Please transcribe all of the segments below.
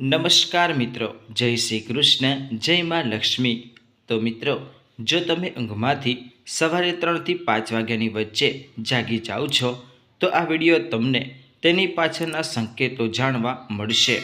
નમસ્કાર મિત્રો, જય શ્રી કૃષ્ણ, જય માં લક્ષ્મી. તો મિત્રો, જો તમે ઊંઘમાંથી સવારે ત્રણથી પાંચ વાગ્યાની વચ્ચે જાગી જાઓ છો, તો આ વીડિયો તમને તેની પાછળના સંકેતો જાણવા મળશે.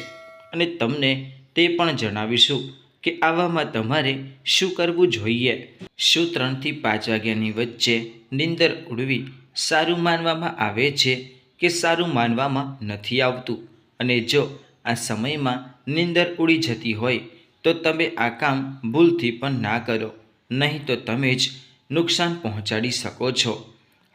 અને તમને તે પણ જણાવીશું કે આવામાં તમારે શું કરવું જોઈએ? શું ત્રણથી પાંચ વાગ્યાની વચ્ચે નીંદર ઉડવી સારું માનવામાં આવે છે કે સારું માનવામાં નથી આવતું? અને જો આ સમયમાં નીંદર ઉડી જતી હોય તો તમે આ કામ ભૂલથી પણ ના કરો. નહીં તો તમે જ નુકસાન પહોંચાડી શકો છો.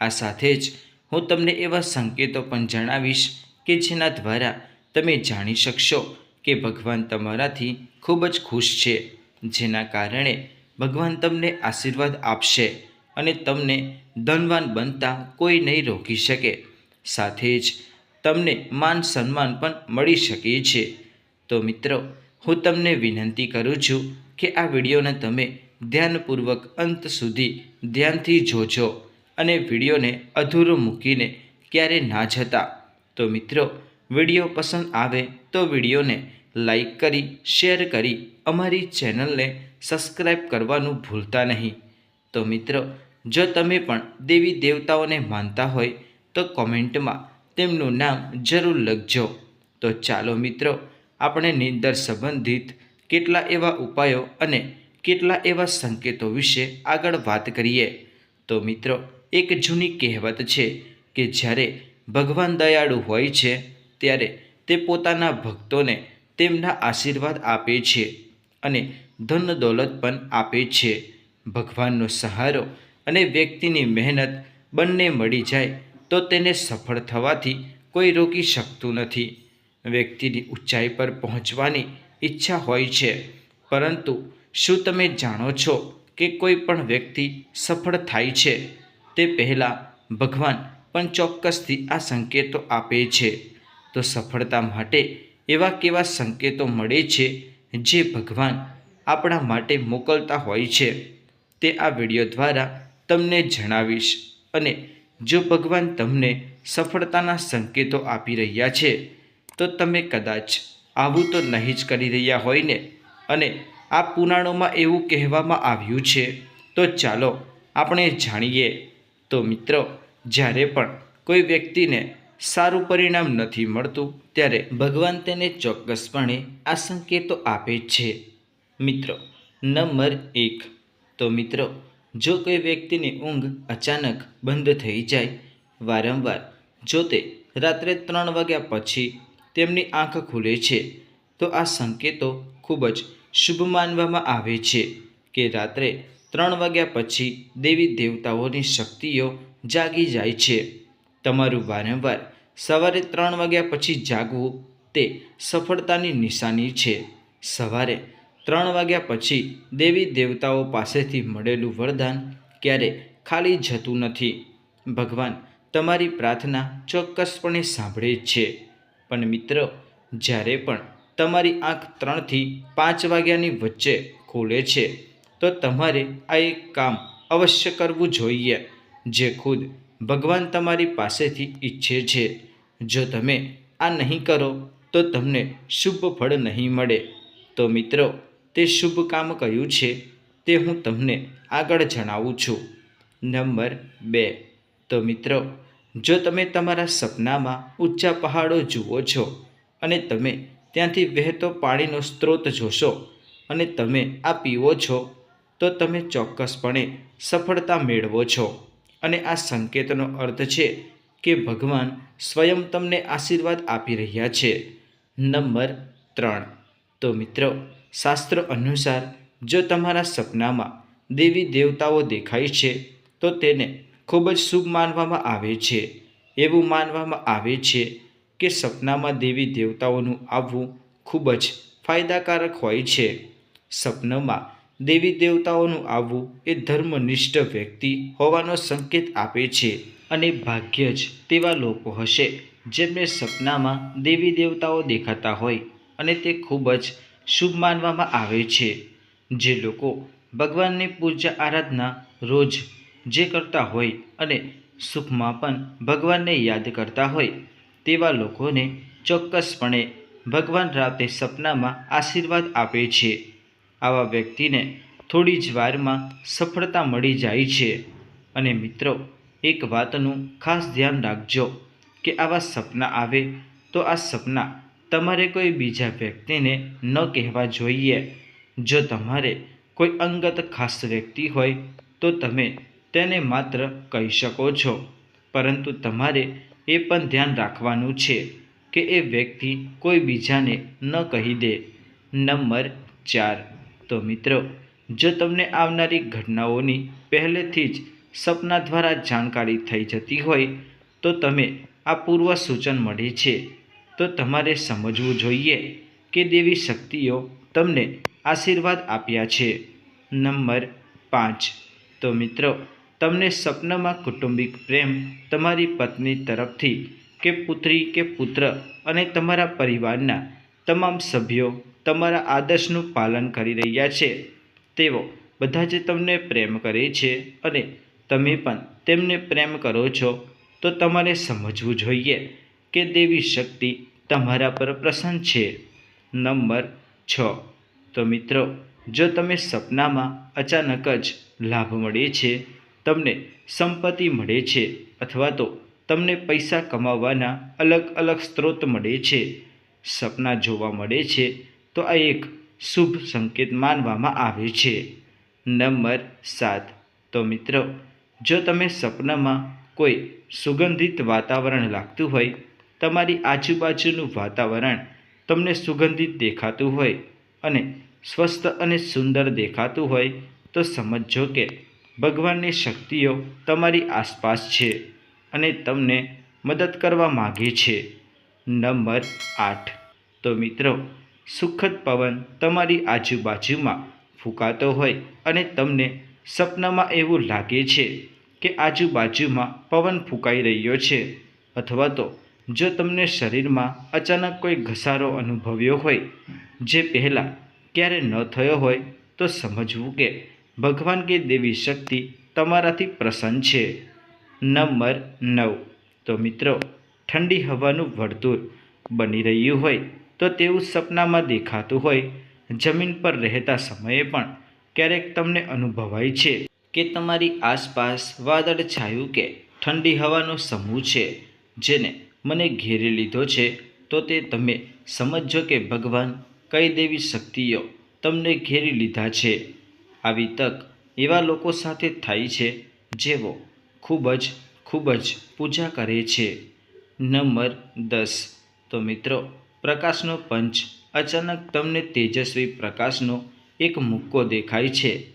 આ સાથે જ હું તમને એવા સંકેતો પણ જણાવીશ કે જેના દ્વારા તમે જાણી શકશો કે ભગવાન તમારાથી ખૂબ જ ખુશ છે, જેના કારણે ભગવાન તમને આશીર્વાદ આપશે અને તમને ધનવાન બનતા કોઈ નહીં રોકી શકે. સાથે જ તમને માન સન્માન પણ મળી શકે છે. તો મિત્રો, હું તમને વિનંતી કરું છું કે આ વિડીયોને તમે ધ્યાનપૂર્વક અંત સુધી ધ્યાનથી જોજો અને વિડીયોને અધૂરો મૂકીને ક્યારે ના જતા. તો મિત્રો, વીડિયો પસંદ આવે તો વિડીયોને લાઈક કરી, શેર કરી અમારી ચેનલને સબસ્ક્રાઈબ કરવાનું ભૂલતા નહીં. તો મિત્રો, જો તમે પણ દેવી દેવતાઓને માનતા હોય તો કોમેન્ટમાં તેમનું નામ જરૂર લખજો. તો ચાલો મિત્રો, આપણે નિંદર સંબંધિત કેટલા એવા ઉપાયો અને કેટલા એવા સંકેતો વિશે આગળ વાત કરીએ. તો મિત્રો, એક જૂની કહેવત છે કે જ્યારે ભગવાન દયાળુ હોય છે, ત્યારે તે પોતાના ભક્તોને તેમના આશીર્વાદ આપે છે અને ધન દોલત પણ આપે છે. ભગવાનનો સહારો અને વ્યક્તિની મહેનત બંને મળી જાય તો તેને સફળ થવાથી કોઈ રોકી શકતું નથી. વ્યક્તિની ઊંચાઈ પર પહોંચવાની ઈચ્છા હોય છે. પરંતુ શું તમે જાણો છો કે કોઈ પણ વ્યક્તિ સફળ થાય છે? તે પહેલાં ભગવાન પણ ચોક્કસથી આ સંકેતો આપે છે. તો સફળતા માટે એવા કેવા સંકેતો મળે છે જે ભગવાન આપણા માટે મોકલતા હોય છે? તે આ વીડિયો દ્વારા તમને જણાવીશ અને જો ભગવાન તમને સફળતાના સંકેતો આપી રહ્યા છે, તો તમે કદાચ આવું તો નહીં જ કરી રહ્યા હોય ને? અને આ પુરાણોમાં એવું કહેવામાં આવ્યું છે, તો ચાલો આપણે જાણીએ. તો મિત્રો, જ્યારે પણ કોઈ વ્યક્તિને સારું પરિણામ નથી મળતું, ત્યારે ભગવાન તેને ચોક્કસપણે આ સંકેતો આપે છે. મિત્રો, નંબર એક. તો મિત્રો જો કોઈ વ્યક્તિની ઊંઘ અચાનક બંધ થઈ જાય વારંવાર, જો તે રાત્રે ત્રણ વાગ્યા પછી તેમની આંખ ખુલે છે, તો આ સંકેતો ખૂબ જ શુભ માનવામાં આવે છે કે રાત્રે ત્રણ વાગ્યા પછી દેવી દેવતાઓની શક્તિઓ જાગી જાય છે. તમારું વારંવાર સવારે ત્રણ વાગ્યા પછી જાગવું તે સફળતાની નિશાની છે. સવારે ત્રણ વાગ્યા પછી દેવી દેવતાઓ પાસેથી મળેલું વરદાન ક્યારે ખાલી જતું નથી. ભગવાન તમારી પ્રાર્થના ચોક્કસપણે સાંભળે છે. પણ મિત્રો, જ્યારે પણ તમારી આંખ ત્રણથી પાંચ વાગ્યાની વચ્ચે ખોલે છે, તો તમારે આ એક કામ અવશ્ય કરવું જોઈએ, જે ખુદ ભગવાન તમારી પાસેથી ઈચ્છે છે. જો તમે આ નહીં કરો, તો તમને શુભ ફળ નહીં મળે. તો મિત્રો તે શુભ કામ કયું છે તે હું તમને આગળ જણાવું છું. નંબર બે. તો મિત્રો, જો તમે તમારા સપનામાં ઊંચા પહાડો જુઓ છો અને તમે ત્યાંથી વહેતો પાણીનો સ્ત્રોત જોશો અને તમે આ પીવો છો, તો તમે ચોક્કસપણે સફળતા મેળવો છો. અને આ સંકેતનો અર્થ છે કે ભગવાન સ્વયં તમને આશીર્વાદ આપી રહ્યા છે. નંબર ત્રણ. તો મિત્રો શાસ્ત્ર અનુસાર જો તમારા સપનામાં દેવી દેવતાઓ દેખાય છે, તો તેને ખૂબ જ શુભ માનવામાં આવે છે. એવું માનવામાં આવે છે કે સપનામાં દેવી દેવતાઓનું આવવું ખૂબ જ ફાયદાકારક હોય છે. સપનામાં દેવી દેવતાઓનું આવવું એ ધર્મનિષ્ઠ વ્યક્તિ હોવાનો સંકેત આપે છે અને ભાગ્ય જ તેવા લોકો હશે જેમને સપનામાં દેવી દેવતાઓ દેખાતા હોય અને તે ખૂબ જ શુભ માનવામાં આવે છે. જે લોકો ભગવાનની પૂજા આરાધના રોજ જે કરતા હોય અને સુખમાં પણ ભગવાનને યાદ કરતા હોય, તેવા લોકોને ચોક્કસપણે ભગવાન રાતે સપનામાં આશીર્વાદ આપે છે. આવા વ્યક્તિને થોડી જ વારમાં સફળતા મળી જાય છે. અને મિત્રો, એક વાતનું ખાસ ધ્યાન રાખજો કે આવા સપના આવે તો આ સપના તમારે કોઈ બીજા વ્યક્તિને ન કહેવા જોઈએ. જો તમારે કોઈ અંગત ખાસ વ્યક્તિ હોય, તો તમે તેને માત્ર કહી શકો છો. પરંતુ તમારે એ પણ ધ્યાન રાખવાનું છે કે એ વ્યક્તિ કોઈ બીજાને ન કહી દે. નંબર ચાર. તો મિત્રો, જો તમને આવનારી ઘટનાઓની પહેલેથી જ સપના દ્વારા જાણકારી થઈ જતી હોય, તો તમે આ પૂર્વ સૂચન મળે છે. તો તમારે સમજવું જોઈએ કે દેવી શક્તિઓ તમને આશીર્વાદ આપ્યા છે. નંબર પાંચ. તો મિત્રો, તમને સપનામાં કુટુંબિક પ્રેમ તમારી પત્ની તરફથી કે પુત્રી કે પુત્ર અને તમારા પરિવારના તમામ સભ્યો તમારા આદર્શનું પાલન કરી રહ્યા છે. તેઓ બધા જ તમને પ્રેમ કરે છે અને તમે પણ તેમને પ્રેમ કરો છો. તો તમારે સમજવું જોઈએ કે દેવી શક્તિ તમારા પર પ્રસન્ન છે. નંબર છ. તો મિત્રો, જો તમે સપનામાં અચાનક જ લાભ મળે છે, તમને સંપત્તિ મળે છે અથવા તો તમને પૈસા કમાવવાના અલગ અલગ સ્ત્રોત મળે છે, સપના જોવા મળે છે, તો આ એક શુભ સંકેત માનવામાં આવે છે. નંબર સાત. તો મિત્રો, જો તમે સપનામાં કોઈ સુગંધિત વાતાવરણ લાગતું હોય તમારી આજુબાજુનું વાતાવરણ તમને સુગંધિત દેખાતું હોય અને સ્વસ્થ અને સુંદર દેખાતું હોય તો સમજો કે ભગવાનની શક્તિઓ તમારી આસપાસ છે અને તમને મદદ કરવા માગે છે. નંબર આઠ. તો મિત્રો, સુખદ પવન તમારી આજુબાજુમાં ફૂંકાતો હોય અને તમને સપનામાં એવું લાગે છે કે આજુબાજુમાં પવન ફૂંકાઈ રહ્યો છે અથવા તો જો તમને શરીરમાં અચાનક કોઈ ઘસારો અનુભવ્યો હોય, જે પહેલાં ક્યારે ન થયો હોય, તો સમજવું કે ભગવાન કે દેવી શક્તિ તમારાથી પ્રસન્ન છે. નંબર નવ. તો મિત્રો, ઠંડી હવાનું વર્તુળ બની રહ્યું હોય, તો તેવું સપનામાં દેખાતું હોય, જમીન પર રહેતા સમયે પણ ક્યારેક તમને અનુભવાય છે કે તમારી આસપાસ વાદળ છાયું કે ઠંડી હવાનો સમૂહ છે, જેને મને ઘેરી લીધો છે, તો તે તમે સમજો કે ભગવાન કઈ દેવી શક્તિઓ તમને ઘેરી લીધા છે. આવી તક એવા લોકો સાથે થાય છે, જેઓ ખૂબ જ ખૂબ જ પૂજા કરે છે. નંબર દસ. તો મિત્રો, પ્રકાશનો પંચ અચાનક તમને તેજસ્વી પ્રકાશનો એક મુક્કો દેખાય છે,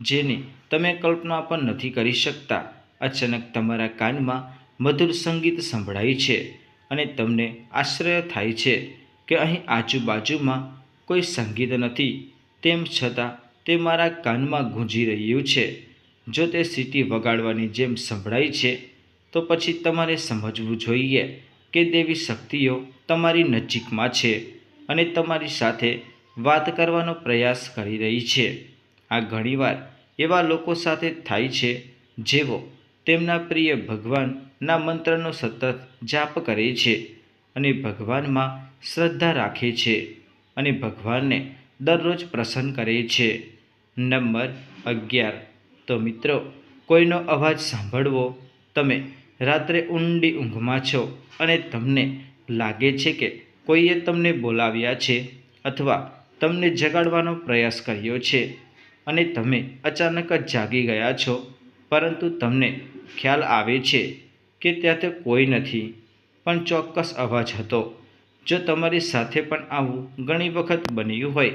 જેની તમે કલ્પના પણ નથી કરી શકતા. અચાનક તમારા કાનમાં મધુર સંગીત સંભળાય છે અને તમને આશ્ચર્ય થાય છે કે અહીં આજુબાજુમાં કોઈ સંગીત નથી. તેમ છતાં તે મારા કાનમાં ગૂંજી રહ્યું છે. જો તે સીટી વગાડવાની જેમ સંભળાય છે, તો પછી તમારે સમજવું જોઈએ કે દેવી શક્તિઓ તમારી નજીકમાં છે અને તમારી સાથે વાત કરવાનો પ્રયાસ કરી રહી છે. આ ઘણીવાર એવા લોકો સાથે થાય છે જેઓ તેમના પ્રિય ભગવાનના મંત્રનો સતત જાપ કરે છે અને ભગવાનમાં શ્રદ્ધા રાખે છે અને ભગવાનને દરરોજ પ્રસન્ન કરે છે. નંબર અગિયાર. તો મિત્રો, કોઈનો અવાજ સાંભળવો, તમે રાત્રે ઊંડી ઊંઘમાં છો અને તમને લાગે છે કે કોઈએ તમને બોલાવ્યા છે અથવા તમને જગાડવાનો પ્રયાસ કર્યો છે અને તમે અચાનક જ જાગી ગયા છો પરંતુ તમને ખ્યાલ આવે છે કે ત્યાં તે કોઈ નથી, પણ ચોક્કસ અવાજ હતો. જો તમારી સાથે પણ આવું ઘણી વખત બન્યું હોય,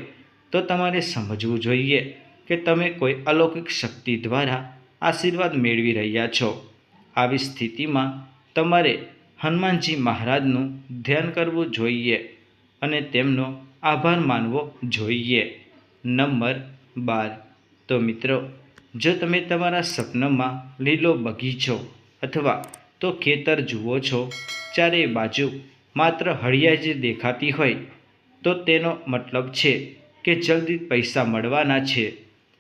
તો તમારે સમજવું જોઈએ કે તમે કોઈ અલૌકિક શક્તિ દ્વારા આશીર્વાદ મેળવી રહ્યા છો. આવી સ્થિતિમાં તમારે હનુમાનજી મહારાજનું ધ્યાન કરવું જોઈએ અને તેમનો આભાર માનવો જોઈએ. નંબર બાર. તો મિત્રો જો તમે તમારા સપનામાં લીલો બગીચો અથવા તો ખેતર જુઓ છો, ચારે બાજુ માત્ર હળિયા જ દેખાતી હોય, તો તેનો મતલબ છે કે જલ્દી પૈસા મળવાના છે.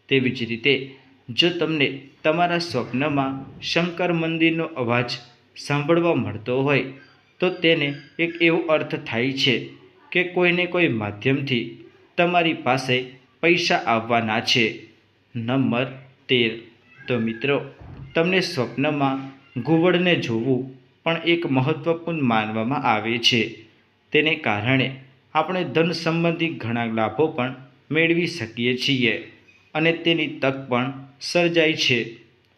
તેવી જ રીતે, જો તમને તમારા સ્વપ્નમાં શંકર મંદિરનો અવાજ સાંભળવા મળતો હોય, તો તેને એક એવો અર્થ થાય છે કે કોઈને કોઈ માધ્યમથી તમારી પાસે પૈસા આવવાના છે. નંબર તેર. તો મિત્રો, તમને સ્વપ્નમાં ઘુવડને જોવું પણ એક મહત્વપૂર્ણ માનવામાં આવે છે. તેને કારણે આપણે ધન સંબંધી ઘણા લાભો પણ મેળવી શકીએ છીએ અને તેની તક પણ સર્જાય છે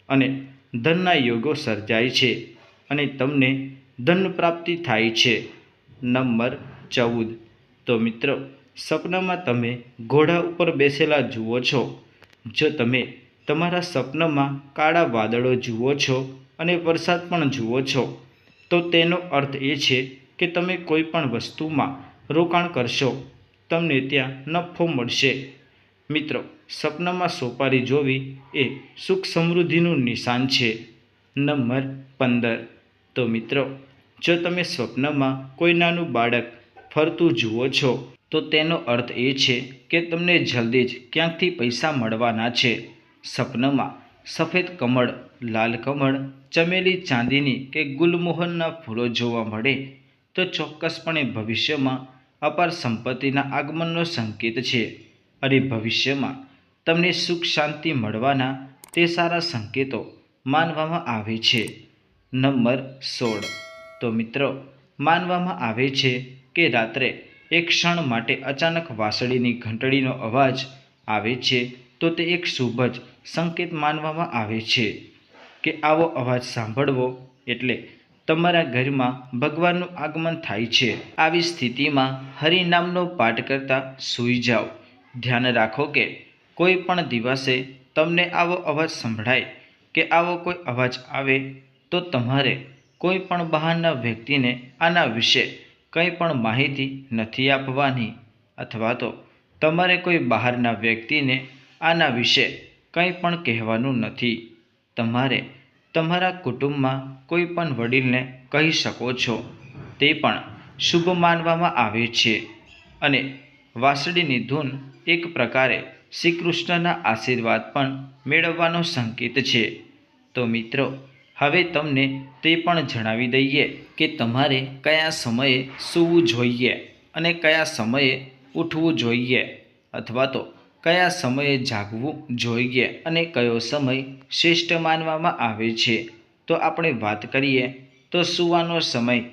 અને ધનના યોગો સર્જાય છે અને તમને ધન પ્રાપ્તિ થાય છે. નંબર ચૌદ. તો મિત્રો સપનામાં તમે ઘોડા ઉપર બેસેલા જુઓ છો. જો તમે તમારા સપનામાં કાળા વાદળો જુઓ છો અને વરસાદ પણ જુઓ છો. તો તેનો અર્થ એ છે કે તમે કોઈ પણ વસ્તુમાં રોકાણ કરશો, તમને ત્યાં નફો મળશે. મિત્રો સપનામાં સોપારી જોવી એ સુખ સમૃદ્ધિનું નિશાન છે. નંબર પંદર. તો મિત્રો, જો તમે સ્વપ્નમાં કોઈ નાનું બાળક ફરતું જુઓ છો, તો તેનો અર્થ એ છે કે તમને જલ્દી જ ક્યાંકથી પૈસા મળવાના છે. સપનામાં સફેદ કમળ, લાલ કમળ, ચમેલી ચાંદીની કે ગુલમોહનના ફૂલો જોવા મળે તો ચોક્કસપણે ભવિષ્યમાં અપાર સંપત્તિના આગમનનો સંકેત છે અને ભવિષ્યમાં તમને સુખ શાંતિ મળવાના તે સારા સંકેતો માનવામાં આવે છે. નંબર સોળ. તો મિત્રો, માનવામાં આવે છે કે રાત્રે એક ક્ષણ માટે અચાનક વાંસળીની ઘંટડીનો અવાજ આવે છે તો તે એક શુભ જ સંકેત માનવામાં આવે છે કે આવો અવાજ સાંભળવો એટલે તમારા ઘરમાં ભગવાનનું આગમન થાય છે. આવી સ્થિતિમાં હરિનામનો પાઠ કરતા સૂઈ જાઓ. ધ્યાન રાખો કે કોઈ પણ દિવસે તમને આવો અવાજ સંભળાય કે આવો કોઈ અવાજ આવે તો તમારે કોઈ પણ બહારના વ્યક્તિને આના વિશે કંઈ પણ માહિતી નથી આપવાની અથવા તો તમારે કોઈ બહારના વ્યક્તિને આના વિશે કંઈ પણ કહેવાનું નથી. તમારે તમારા કુટુંબમાં કોઈ પણ વડીલને કહી શકો છો. તે પણ શુભ માનવામાં આવે છે. અને વાંસળીની ધૂન એક પ્રકારે શ્રી કૃષ્ણના આશીર્વાદ પણ મેળવવાનો સંકેત છે. તો મિત્રો, હવે તમને તે પણ જણાવી દઈએ કે તમારે કયા સમયે સૂવું જોઈએ અને કયા સમયે ઉઠવું જોઈએ. અથવા તો કયા સમયે જાગવું જોઈએ અને કયો સમય શ્રેષ્ઠ માનવામાં આવે છે? તો આપણે વાત કરીએ, તો સૂવાનો સમય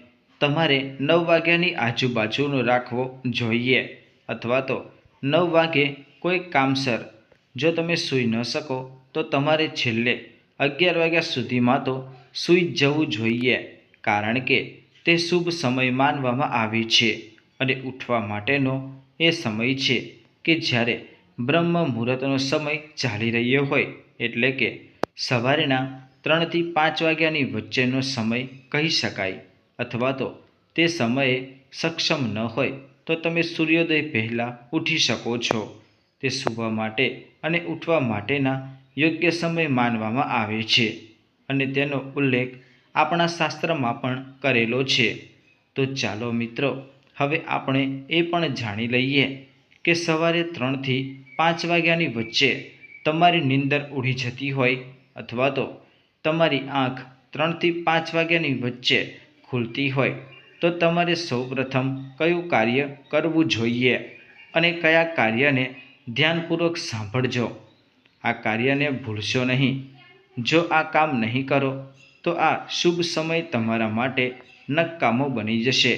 તમારે નવ વાગ્યાની આજુબાજુનો રાખવો જોઈએ અથવા તો નવ વાગે કોઈ કામસર. જો તમે સૂઈ ન શકો, તો તમારે છેલ્લે અગિયાર વાગ્યા સુધીમાં તો સૂઈ જવું જોઈએ, કારણ કે તે શુભ સમય માનવામાં આવે છે અને ઉઠવા માટેનો એ સમય છે કે જ્યારે બ્રહ્મ મુહૂર્તનો સમય ચાલી રહ્યો હોય એટલે કે સવારના ત્રણથી પાંચ વાગ્યાની વચ્ચેનો સમય કહી શકાય. અથવા તો તે સમયે સક્ષમ ન હોય તો તમે સૂર્યોદય પહેલાં ઉઠી શકો છો. તે સૂવા માટે અને ઉઠવા માટેના યોગ્ય સમય માનવામાં આવે છે અને તેનો ઉલ્લેખ આપણા શાસ્ત્રમાં પણ કરેલો છે. તો ચાલો મિત્રો, હવે આપણે એ પણ જાણી લઈએ કે સવારે ત્રણથી પાંચ વાગ્યાની વચ્ચે તમારી નીંદર ઉડી જતી હોય અથવા તો તમારી આંખ ત્રણથી પાંચ વાગ્યાની વચ્ચે ખુલતી હોય, તો તમારે સૌપ્રથમ કયું કાર્ય કરવું જોઈએ અને કયા કાર્યને ધ્યાનપૂર્વક સાંભળજો? આ કાર્યને ભૂલશો નહીં. જો આ કામ નહીં કરો, તો આ શુભ સમય તમારા માટે નકામો બની જશે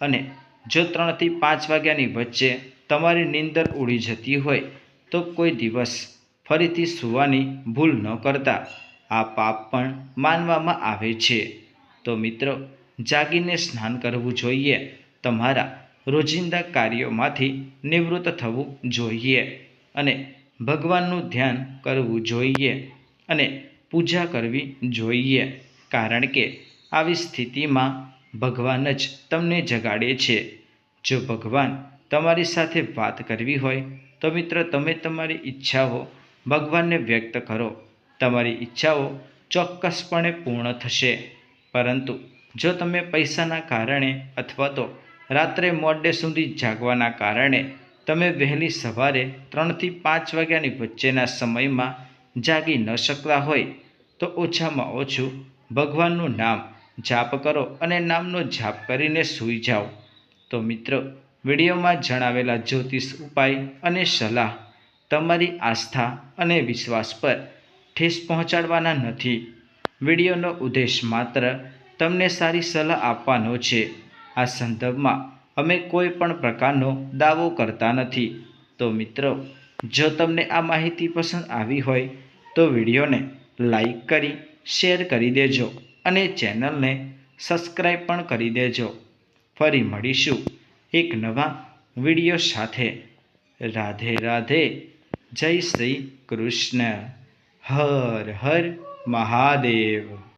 અને જો ત્રણથી પાંચ વાગ્યાની વચ્ચે તમારી નીંદર ઉડી જતી હોય તો કોઈ દિવસ ફરીથી સૂવાની ભૂલ ન કરતા. આ પાપ પણ માનવામાં આવે છે. તો મિત્રો, જાગીને સ્નાન કરવું જોઈએ. તમારા રોજિંદા કાર્યોમાંથી નિવૃત્ત થવું જોઈએ અને ભગવાનનું ધ્યાન કરવું જોઈએ અને પૂજા કરવી જોઈએ. કારણ કે આવી સ્થિતિમાં ભગવાન જ તમને જગાડે છે. જો ભગવાન તમારી સાથે વાત કરવી હોય તો મિત્ર, તમે તમારી ઈચ્છાઓ ભગવાનને વ્યક્ત કરો. તમારી ઈચ્છાઓ ચોક્કસપણે પૂર્ણ થશે. પરંતુ જો તમે પૈસાના કારણે અથવા તો રાત્રે મોડે સુધી જાગવાના કારણે તમે વહેલી સવારે ત્રણથી પાંચ વાગ્યાની વચ્ચેના સમયમાં જાગી ન શકતા હોય, તો ઓછામાં ઓછું ભગવાનનું નામ જાપ કરો અને નામનો જાપ કરીને સૂઈ જાઓ. તો મિત્રો વિડીયોમાં જણાવેલા જ્યોતિષ ઉપાય અને સલાહ તમારી આસ્થા અને વિશ્વાસ પર ઠેસ પહોંચાડવાના નથી. વિડીયોનો ઉદ્દેશ માત્ર તમને સારી સલાહ આપવાનો છે. આ સંદર્ભમાં અમે કોઈ પણ પ્રકારનો દાવો કરતા નથી. તો મિત્રો, જો તમને આ માહિતી પસંદ આવી હોય, તો વિડીયોને લાઈક કરી, શેર કરી દેજો અને ચેનલને સબસ્ક્રાઈબ પણ કરી દેજો. ફરી મળીશું. એક નવા વીડિયો સાથે. રાધે રાધે જય શ્રી કૃષ્ણ. હર હર મહાદેવ.